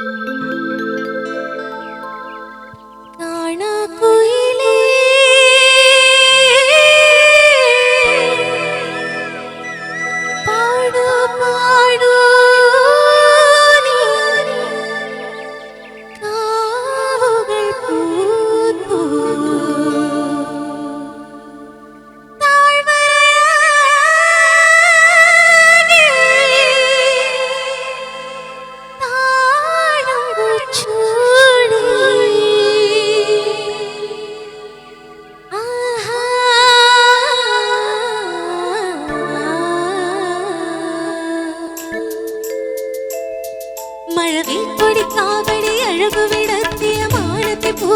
Música மழவில் கொடி காவடி அழகு விடத்திய மானத்தை பூ